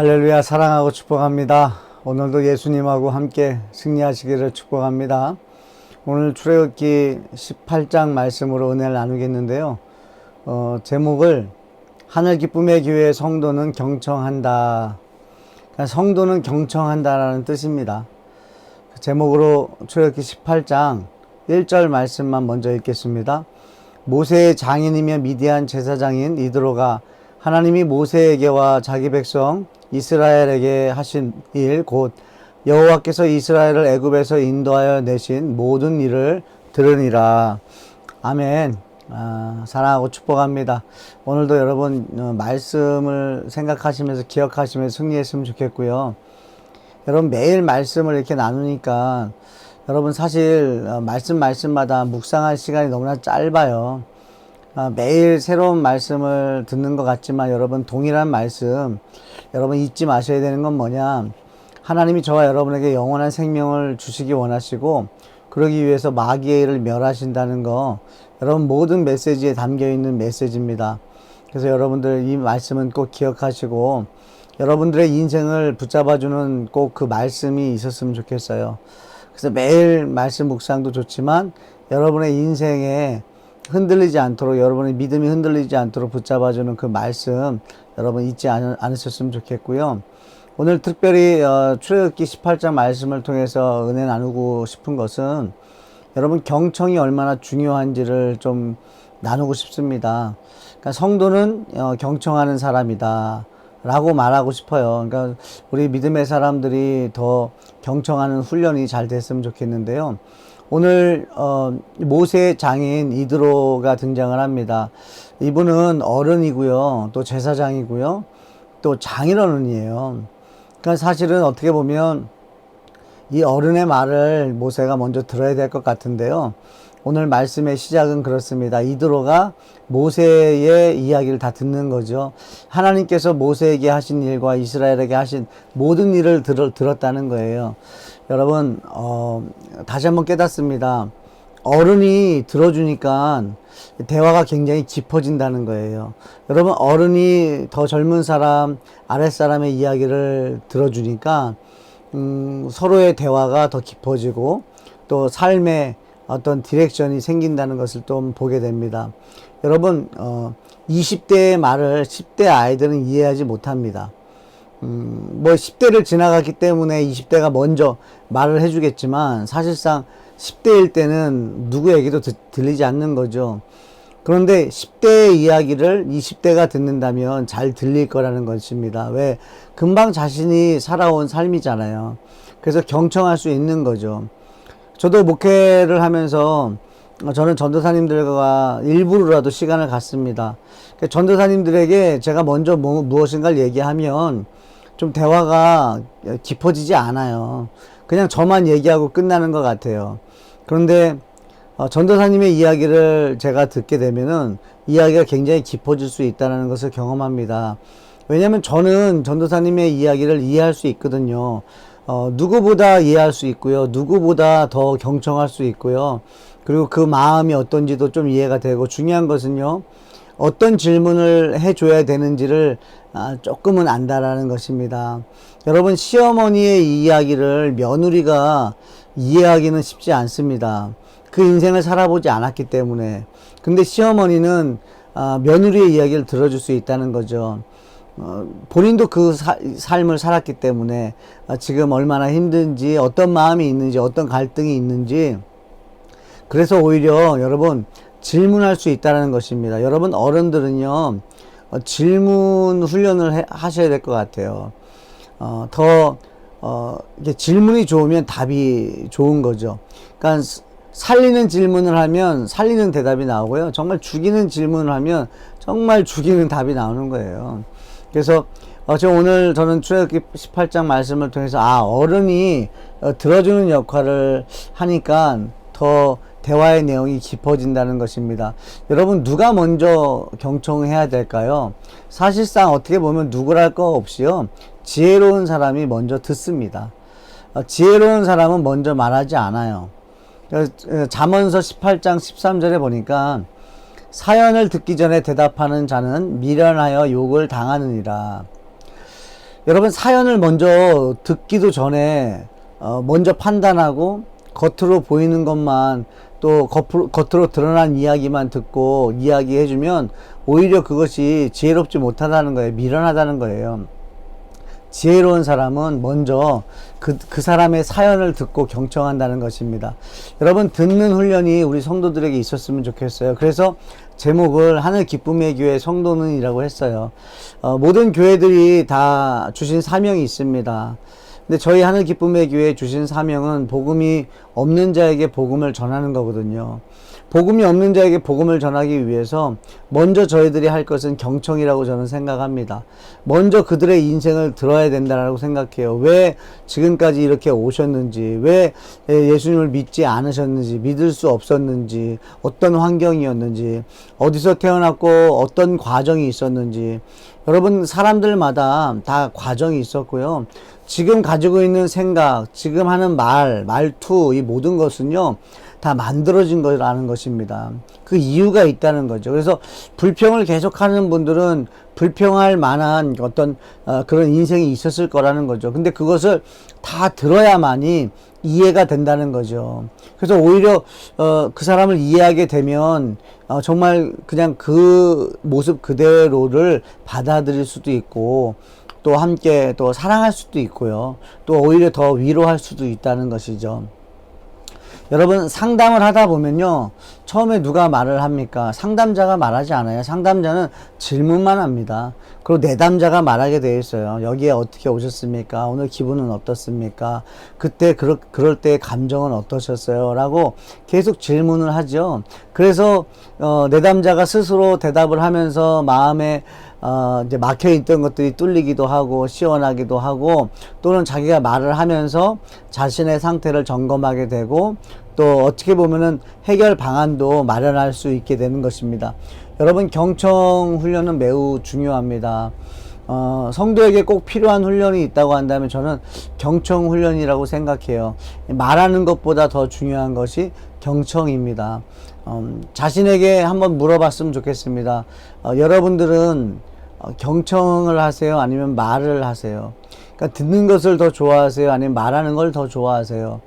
할렐루야 사랑하고 축복합니다. 오늘도 예수님하고 함께 승리하시기를 축복합니다. 오늘 출애굽기 18장 말씀으로 은혜를 나누겠는데요. 어, 제목을 하늘 기쁨의 교회 성도는 경청한다. 그러니까 성도는 경청한다라는 뜻입니다. 그 제목으로 출애굽기 18장 1절 말씀만 먼저 읽겠습니다. 모세의 장인이며 미디안 제사장인 이드로가 하나님이 모세에게와 자기 백성 이스라엘에게 하신 일 곧 여호와께서 이스라엘을 애굽에서 인도하여 내신 모든 일을 들으니라. 아멘. 아, 사랑하고 축복합니다. 오늘도 여러분 어, 말씀을 생각하시면서 기억하시면서 승리했으면 좋겠고요. 여러분 매일 말씀을 이렇게 나누니까 여러분 사실 어, 말씀 말씀마다 묵상할 시간이 너무나 짧아요. 아, 매일 새로운 말씀을 듣는 것 같지만 여러분 동일한 말씀 여러분 잊지 마셔야 되는 건 뭐냐 하나님이 저와 여러분에게 영원한 생명을 주시기 원하시고 그러기 위해서 마귀의 일을 멸하신다는 거 여러분 모든 메시지에 담겨 있는 메시지입니다. 그래서 여러분들 이 말씀은 꼭 기억하시고 여러분들의 인생을 붙잡아주는 꼭 그 말씀이 있었으면 좋겠어요. 그래서 매일 말씀 묵상도 좋지만 여러분의 인생에 흔들리지 않도록 여러분의 믿음이 흔들리지 않도록 붙잡아주는 그 말씀 여러분 잊지 않, 않으셨으면 좋겠고요. 오늘 특별히 어, 출애굽기 18장 말씀을 통해서 은혜 나누고 싶은 것은 여러분 경청이 얼마나 중요한지를 좀 나누고 싶습니다. 그러니까 성도는 어, 경청하는 사람이다. 라고 말하고 싶어요. 그러니까 우리 믿음의 사람들이 더 경청하는 훈련이 잘 됐으면 좋겠는데요. 오늘 어, 모세 장인 이드로가 등장을 합니다. 이분은 어른이고요, 또 제사장이고요, 또 장인어른이에요. 그러니까 사실은 어떻게 보면 이 어른의 말을 모세가 먼저 들어야 될 것 같은데요. 오늘 말씀의 시작은 그렇습니다. 이드로가 모세의 이야기를 다 듣는 거죠. 하나님께서 모세에게 하신 일과 이스라엘에게 하신 모든 일을 들, 들었다는 거예요. 여러분, 어, 다시 한번 깨닫습니다. 어른이 들어주니까 대화가 굉장히 깊어진다는 거예요. 여러분, 어른이 더 젊은 사람, 아랫사람의 이야기를 들어주니까, 음, 서로의 대화가 더 깊어지고, 또 삶의 어떤 디렉션이 생긴다는 것을 좀 보게 됩니다. 여러분, 어, 20대의 말을 10대 아이들은 이해하지 못합니다. 음, 뭐 10대를 지나갔기 때문에 20대가 먼저 말을 해주겠지만 사실상 10대일 때는 누구 얘기도 듣, 들리지 않는 거죠. 그런데 10대의 이야기를 20대가 듣는다면 잘 들릴 거라는 것입니다. 왜? 금방 자신이 살아온 삶이잖아요. 그래서 경청할 수 있는 거죠. 저도 목회를 하면서 저는 전도사님들과 일부러라도 시간을 갖습니다. 전도사님들에게 제가 먼저 뭐, 무엇인가를 얘기하면 좀 대화가 깊어지지 않아요. 그냥 저만 얘기하고 끝나는 것 같아요. 그런데 어, 전도사님의 이야기를 제가 듣게 되면은 이야기가 굉장히 깊어질 수 있다는 것을 경험합니다. 왜냐하면 저는 전도사님의 이야기를 이해할 수 있거든요. 어, 누구보다 이해할 수 있고요. 누구보다 더 경청할 수 있고요. 그리고 그 마음이 어떤지도 좀 이해가 되고 중요한 것은요. 어떤 질문을 해줘야 되는지를 아, 조금은 안다라는 것입니다. 여러분 시어머니의 이야기를 며느리가 이해하기는 쉽지 않습니다. 그 인생을 살아보지 않았기 때문에. 근데 시어머니는 아, 며느리의 이야기를 들어줄 수 있다는 거죠. 어, 본인도 그 사, 삶을 살았기 때문에 어, 지금 얼마나 힘든지 어떤 마음이 있는지 어떤 갈등이 있는지 그래서 오히려 여러분 질문할 수 있다는 것입니다. 여러분 어른들은요 어, 질문 훈련을 해, 하셔야 될 것 같아요. 어, 더 어, 질문이 좋으면 답이 좋은 거죠. 그러니까 살리는 질문을 하면 살리는 대답이 나오고요. 정말 죽이는 질문을 하면 정말 죽이는 답이 나오는 거예요. 그래서 어, 저 오늘 저는 출애굽기 18장 말씀을 통해서 아 어른이 어, 들어주는 역할을 하니까 더 대화의 내용이 깊어진다는 것입니다. 여러분 누가 먼저 경청해야 될까요? 사실상 어떻게 보면 누구랄 거 없이요 지혜로운 사람이 먼저 듣습니다. 어, 지혜로운 사람은 먼저 말하지 않아요. 어, 잠언서 18장 13절에 보니까 사연을 듣기 전에 대답하는 자는 미련하여 욕을 당하느니라. 여러분 사연을 먼저 듣기도 전에 어, 먼저 판단하고 겉으로 보이는 것만 또 겉으로, 드러난 이야기만 듣고 이야기해주면 오히려 그것이 지혜롭지 못하다는 거예요. 미련하다는 거예요. 지혜로운 사람은 먼저 그, 그 사람의 사연을 듣고 경청한다는 것입니다. 여러분, 듣는 훈련이 우리 성도들에게 있었으면 좋겠어요. 그래서 제목을 하늘 기쁨의 교회 성도는이라고 했어요. 어, 모든 교회들이 다 주신 사명이 있습니다. 근데 저희 하늘 기쁨의 교회 주신 사명은 복음이 없는 자에게 복음을 전하는 거거든요. 복음이 없는 자에게 복음을 전하기 위해서 먼저 저희들이 할 것은 경청이라고 저는 생각합니다. 먼저 그들의 인생을 들어야 된다고 생각해요. 왜 지금까지 이렇게 오셨는지, 왜 예수님을 믿지 않으셨는지, 믿을 수 없었는지, 어떤 환경이었는지, 어디서 태어났고 어떤 과정이 있었는지, 여러분 사람들마다 다 과정이 있었고요. 지금 가지고 있는 생각, 지금 하는 말, 말투, 이 모든 것은요, 다 만들어진 거라는 것입니다. 그 이유가 있다는 거죠. 그래서 불평을 계속하는 분들은 불평할 만한 어떤 어, 그런 인생이 있었을 거라는 거죠. 근데 그것을 다 들어야만이 이해가 된다는 거죠. 그래서 오히려 어, 그 사람을 이해하게 되면 어, 정말 그냥 그 모습 그대로를 받아들일 수도 있고 또 함께 또 사랑할 수도 있고요. 또 오히려 더 위로할 수도 있다는 것이죠. 여러분 상담을 하다 보면요 처음에 누가 말을 합니까? 상담자가 말하지 않아요. 상담자는 질문만 합니다. 그리고 내담자가 말하게 되어 있어요. 여기에 어떻게 오셨습니까? 오늘 기분은 어떻습니까? 그때 그럴, 그럴 때 감정은 어떠셨어요? 라고 계속 질문을 하죠. 그래서 어, 내담자가 스스로 대답을 하면서 마음에 어, 이제 막혀 있던 것들이 뚫리기도 하고 시원하기도 하고 또는 자기가 말을 하면서 자신의 상태를 점검하게 되고 또 어떻게 보면은 해결 방안도 마련할 수 있게 되는 것입니다. 여러분 경청 훈련은 매우 중요합니다. 어, 성도에게 꼭 필요한 훈련이 있다고 한다면 저는 경청 훈련이라고 생각해요. 말하는 것보다 더 중요한 것이 경청입니다. 음, 자신에게 한번 물어봤으면 좋겠습니다. 어, 여러분들은 어, 경청을 하세요? 아니면 말을 하세요? 그러니까 듣는 것을 더 좋아하세요? 아니면 말하는 걸 더 좋아하세요?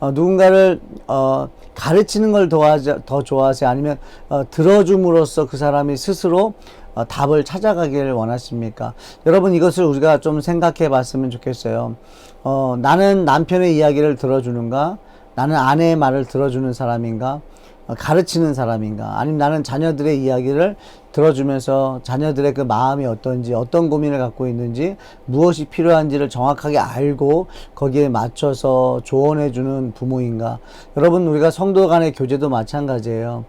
어, 누군가를 어, 가르치는 걸 더, 더 좋아하세요? 아니면 어, 들어줌으로써 그 사람이 스스로 어, 답을 찾아가기를 원하십니까? 여러분 이것을 우리가 좀 생각해 봤으면 좋겠어요. 어, 나는 남편의 이야기를 들어주는가? 나는 아내의 말을 들어주는 사람인가? 어, 가르치는 사람인가? 아니면 나는 자녀들의 이야기를 들어주면서 자녀들의 그 마음이 어떤지, 어떤 고민을 갖고 있는지, 무엇이 필요한지를 정확하게 알고 거기에 맞춰서 조언해 주는 부모인가? 여러분, 우리가 성도 간의 교제도 마찬가지예요.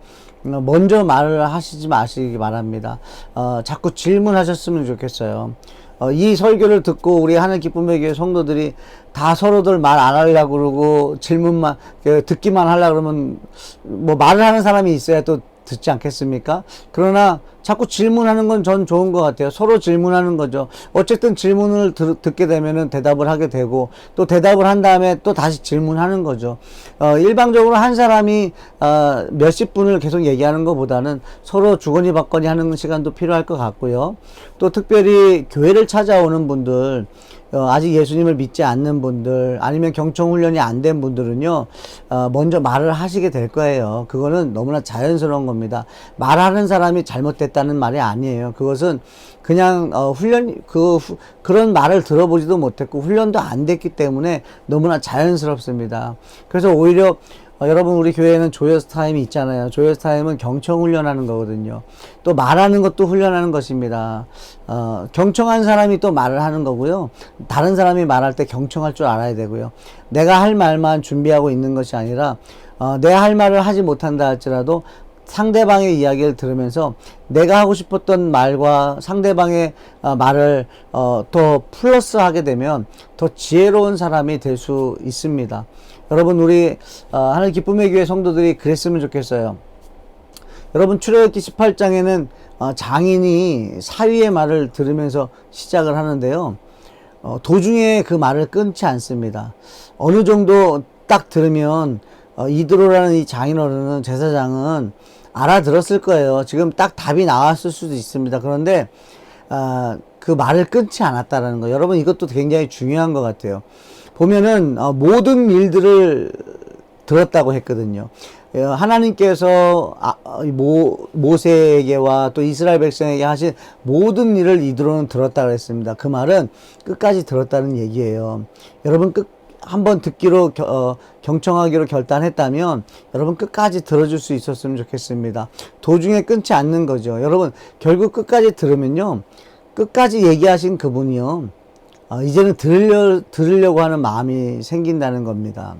어, 먼저 말을 하시지 마시기 바랍니다. 어, 자꾸 질문하셨으면 좋겠어요. 어, 이 설교를 듣고 우리 하늘 기쁨의 교회 성도들이 다 서로들 말 안 하려고 그러고 질문만 그, 듣기만 하려고 그러면 뭐 말을 하는 사람이 있어야 또 듣지 않겠습니까? 그러나 자꾸 질문하는 건 전 좋은 것 같아요. 서로 질문하는 거죠. 어쨌든 질문을 들, 듣게 되면은 대답을 하게 되고 또 대답을 한 다음에 또 다시 질문하는 거죠. 어, 일방적으로 한 사람이 어, 몇십 분을 계속 얘기하는 것보다는 서로 주거니 받거니 하는 시간도 필요할 것 같고요. 또 특별히 교회를 찾아오는 분들 어, 아직 예수님을 믿지 않는 분들 아니면 경청 훈련이 안 된 분들은요 어, 먼저 말을 하시게 될 거예요 그거는 너무나 자연스러운 겁니다 말하는 사람이 잘못됐 다는 말이 아니에요 그것은 그냥 어, 훈련 그 후, 그런 말을 들어보지도 못했고 훈련도 안 됐기 때문에 너무나 자연스럽습니다 그래서 오히려 어, 여러분 우리 교회에는 조여스 타임이 있잖아요. 조여스 타임은 경청 훈련하는 거거든요. 또 말하는 것도 훈련하는 것입니다. 어, 경청한 사람이 또 말을 하는 거고요. 다른 사람이 말할 때 경청할 줄 알아야 되고요. 내가 할 말만 준비하고 있는 것이 아니라 어, 내 할 말을 하지 못한다 할지라도 상대방의 이야기를 들으면서 내가 하고 싶었던 말과 상대방의 어, 말을 어, 더 플러스 하게 되면 더 지혜로운 사람이 될 수 있습니다. 여러분 우리 어, 하늘 기쁨의 교회 성도들이 그랬으면 좋겠어요. 여러분 출애굽기 18장에는 어, 장인이 사위의 말을 들으면서 시작을 하는데요. 어, 도중에 그 말을 끊지 않습니다. 어느 정도 딱 들으면 어, 이드로라는 이 장인어른은 제사장은 알아들었을 거예요. 지금 딱 답이 나왔을 수도 있습니다. 그런데 어, 그 말을 끊지 않았다라는 거. 여러분 이것도 굉장히 중요한 것 같아요. 보면은 어, 모든 일들을 들었다고 했거든요. 어, 하나님께서 아, 어, 모, 모세에게와 또 이스라엘 백성에게 하신 모든 일을 이들어는 들었다고 했습니다. 그 말은 끝까지 들었다는 얘기예요. 여러분 끝 한번 듣기로 겨, 어, 경청하기로 결단했다면 여러분 끝까지 들어줄 수 있었으면 좋겠습니다. 도중에 끊지 않는 거죠. 여러분 결국 끝까지 들으면요. 끝까지 얘기하신 그분이요. 어, 이제는 들으려, 들으려고 하는 마음이 생긴다는 겁니다.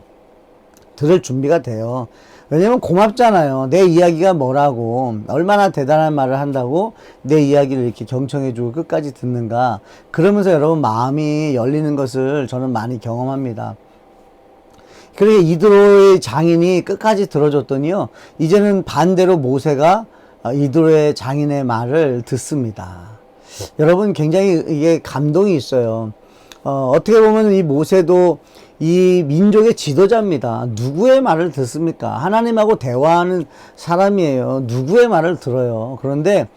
들을 준비가 돼요. 왜냐면 고맙잖아요. 내 이야기가 뭐라고, 얼마나 대단한 말을 한다고 내 이야기를 이렇게 경청해주고 끝까지 듣는가. 그러면서 여러분 마음이 열리는 것을 저는 많이 경험합니다. 그러게 이드로의 장인이 끝까지 들어줬더니요. 이제는 반대로 모세가 어, 이드로의 장인의 말을 듣습니다. 여러분 굉장히 이게 감동이 있어요. 어, 어떻게 보면 이 모세도 이 민족의 지도자입니다. 누구의 말을 듣습니까? 하나님하고 대화하는 사람이에요. 누구의 말을 들어요. 그런데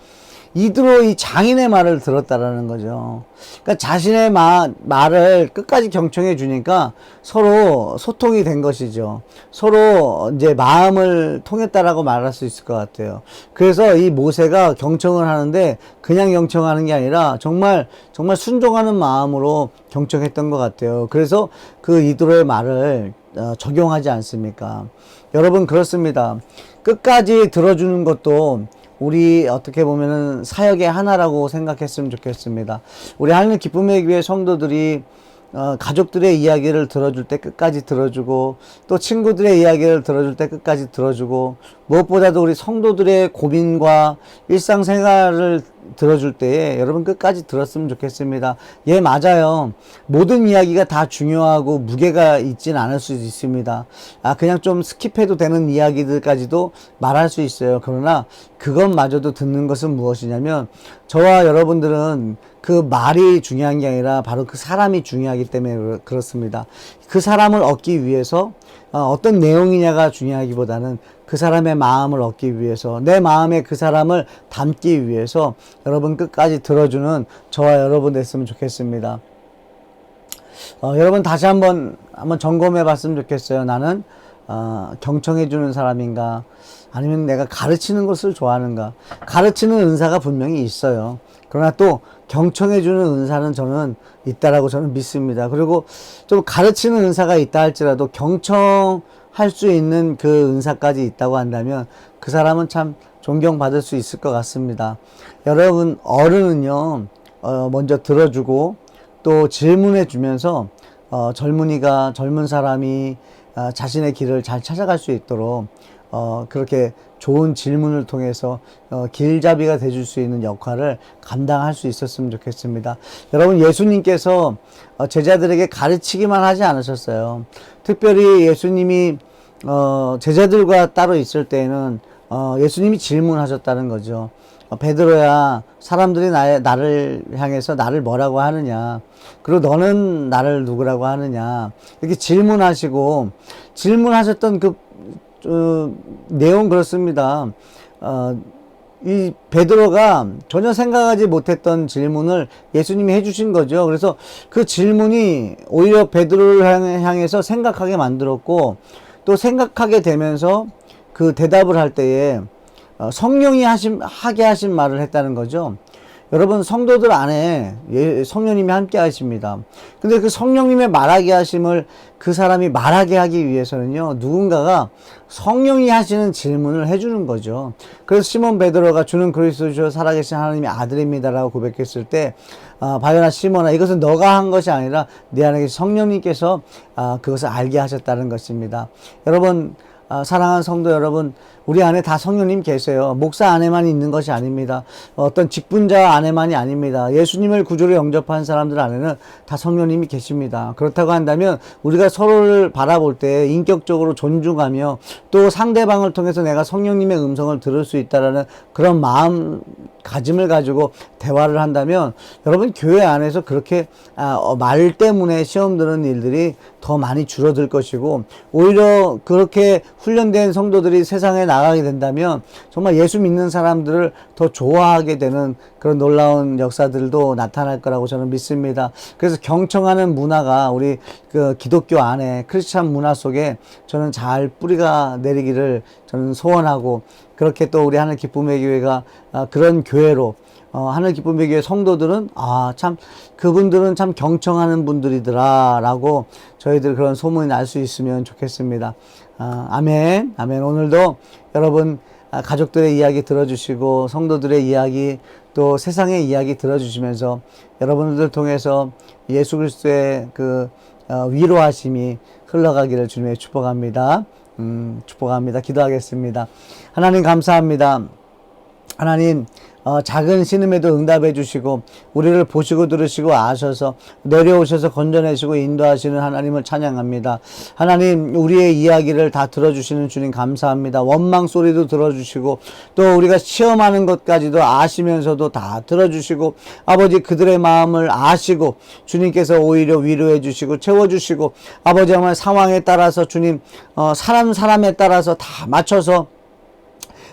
이드로 이 장인의 말을 들었다라는 거죠. 그러니까 자신의 마, 말을 끝까지 경청해 주니까 서로 소통이 된 것이죠. 서로 이제 마음을 통했다라고 말할 수 있을 것 같아요. 그래서 이 모세가 경청을 하는데 그냥 경청하는 게 아니라 정말 정말 순종하는 마음으로 경청했던 것 같아요. 그래서 그 이드로의 말을 어, 적용하지 않습니까? 여러분 그렇습니다. 끝까지 들어주는 것도 우리 어떻게 보면은 사역의 하나라고 생각했으면 좋겠습니다. 우리 하나님 기쁨의 교회 성도들이 어, 가족들의 이야기를 들어줄 때 끝까지 들어주고 또 친구들의 이야기를 들어줄 때 끝까지 들어주고 무엇보다도 우리 성도들의 고민과 일상생활을 들어줄 때에 여러분 끝까지 들었으면 좋겠습니다. 예, 맞아요. 모든 이야기가 다 중요하고 무게가 있진 않을 수 있습니다. 아, 그냥 좀 스킵해도 되는 이야기들까지도 말할 수 있어요. 그러나 그것마저도 듣는 것은 무엇이냐면 저와 여러분들은 그 말이 중요한 게 아니라 바로 그 사람이 중요하기 때문에 그렇습니다. 그 사람을 얻기 위해서 어, 어떤 내용이냐가 중요하기보다는 그 사람의 마음을 얻기 위해서 내 마음에 그 사람을 담기 위해서 여러분 끝까지 들어주는 저와 여러분 됐으면 좋겠습니다. 어, 여러분 다시 한번 한번 점검해 봤으면 좋겠어요. 나는 어, 경청해 주는 사람인가 아니면 내가 가르치는 것을 좋아하는가 가르치는 은사가 분명히 있어요. 그러나 또 경청해 주는 은사는 저는 있다라고 저는 믿습니다. 그리고 좀 가르치는 은사가 있다 할지라도 경청할 수 있는 그 은사까지 있다고 한다면 그 사람은 참 존경받을 수 있을 것 같습니다. 여러분 어른은요 어, 먼저 들어주고 또 질문해 주면서 어, 젊은이가 젊은 사람이 어, 자신의 길을 잘 찾아갈 수 있도록 어, 그렇게 좋은 질문을 통해서 어, 길잡이가 돼줄 수 있는 역할을 감당할 수 있었으면 좋겠습니다. 여러분 예수님께서 어, 제자들에게 가르치기만 하지 않으셨어요. 특별히 예수님이 어, 제자들과 따로 있을 때에는 어, 예수님이 질문하셨다는 거죠. 어, 베드로야 사람들이 나, 나를 향해서 나를 뭐라고 하느냐 그리고 너는 나를 누구라고 하느냐 이렇게 질문하시고 질문하셨던 그 어, 내용 그렇습니다. 어, 이 베드로가 전혀 생각하지 못했던 질문을 예수님이 해주신 거죠. 그래서 그 질문이 오히려 베드로를 향해서 생각하게 만들었고 또 생각하게 되면서 그 대답을 할 때에 어, 성령이 하신, 하게 하신 말을 했다는 거죠. 여러분 성도들 안에 예, 성령님이 함께 하십니다. 근데 그 성령님의 말하게 하심을 그 사람이 말하게 하기 위해서는요. 누군가가 성령이 하시는 질문을 해 주는 거죠. 그래서 시몬 베드로가 주는 그리스도죠 살아계신 하나님의 아들입니다라고 고백했을 때 아, 바요나 시몬아 이것은 너가 한 것이 아니라 내 안에 성령님께서 아, 그것을 알게 하셨다는 것입니다. 여러분 아, 사랑하는 성도 여러분, 우리 안에 다 성령님 계세요. 목사 안에만 있는 것이 아닙니다. 어떤 직분자 안에만이 아닙니다. 예수님을 구주로 영접한 사람들 안에는 다 성령님이 계십니다. 그렇다고 한다면 우리가 서로를 바라볼 때 인격적으로 존중하며 또 상대방을 통해서 내가 성령님의 음성을 들을 수 있다라는 그런 마음 가짐을 가지고 대화를 한다면 여러분 교회 안에서 그렇게 아, 어, 말 때문에 시험 드는 일들이 더 많이 줄어들 것이고 오히려 그렇게 훈련된 성도들이 세상에 나가게 된다면 정말 예수 믿는 사람들을 더 좋아하게 되는 그런 놀라운 역사들도 나타날 거라고 저는 믿습니다. 그래서 경청하는 문화가 우리 그 기독교 안에 크리스찬 문화 속에 저는 잘 뿌리가 내리기를 저는 소원하고 그렇게 또 우리 하늘 기쁨의 교회가 아, 그런 교회로 어, 하늘 기쁨의 교회 성도들은 아 참 그분들은 참 경청하는 분들이더라라고 저희들 그런 소문이 날 수 있으면 좋겠습니다. 아, 아멘 아멘 오늘도 여러분 아, 가족들의 이야기 들어주시고 성도들의 이야기 또 세상의 이야기 들어주시면서 여러분들 통해서 예수 그리스도의 그 어, 위로하심이 흘러가기를 주님의 축복합니다. 음, 축복합니다. 기도하겠습니다. 하나님 감사합니다. 하나님 어, 작은 신음에도 응답해 주시고 우리를 보시고 들으시고 아셔서 내려오셔서 건져내시고 인도하시는 하나님을 찬양합니다. 하나님 우리의 이야기를 다 들어주시는 주님 감사합니다. 원망 소리도 들어주시고 또 우리가 시험하는 것까지도 아시면서도 다 들어주시고 아버지 그들의 마음을 아시고 주님께서 오히려 위로해 주시고 채워 주시고 아버지 정말 상황에 따라서 주님 어, 사람 사람에 따라서 다 맞춰서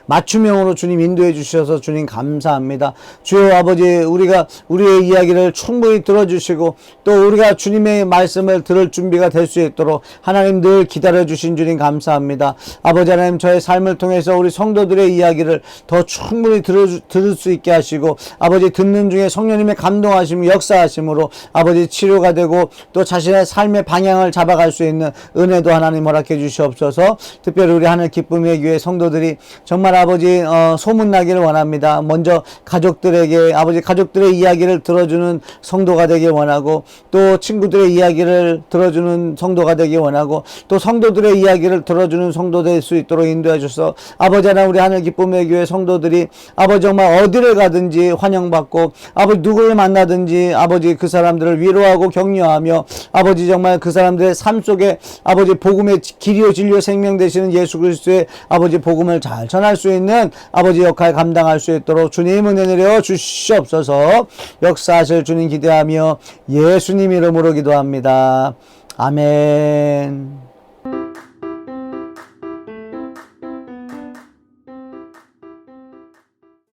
맞춤형으로 주님 인도해 주셔서 주님 감사합니다. 주여 아버지 우리가 우리의 이야기를 충분히 들어주시고 또 우리가 주님의 말씀을 들을 준비가 될 수 있도록 하나님 늘 기다려 주신 주님 감사합니다. 아버지 하나님 저의 삶을 통해서 우리 성도들의 이야기를 더 충분히 들어, 들을 수 있게 하시고 아버지 듣는 중에 성령님의 감동하심 역사하심으로 아버지 치료가 되고 또 자신의 삶의 방향을 잡아갈 수 있는 은혜도 하나님 허락해 주시옵소서 특별히 우리 하늘 기쁨의 교회 성도들이 정말 아버지 어, 소문나기를 원합니다. 먼저 가족들에게 아버지 가족들의 이야기를 들어주는 성도가 되길 원하고 또 친구들의 이야기를 들어주는 성도가 되길 원하고 또 성도들의 이야기를 들어주는 성도 될 수 있도록 인도해 주셔서 아버지 하나 우리 하늘 기쁨의 교회 성도들이 아버지 정말 어디를 가든지 환영받고 아버지 누구를 만나든지 아버지 그 사람들을 위로하고 격려하며 아버지 정말 그 사람들의 삶 속에 아버지 복음의 길이요 진리요 생명 되시는 예수 그리스도의 아버지 복음을 잘 전할 수 있는 아버지 역할 감당할 수 있도록 주님 은혜 내려 주시옵소서 역사하실 주님 기대하며 예수님 이름으로 기도합니다. 아멘.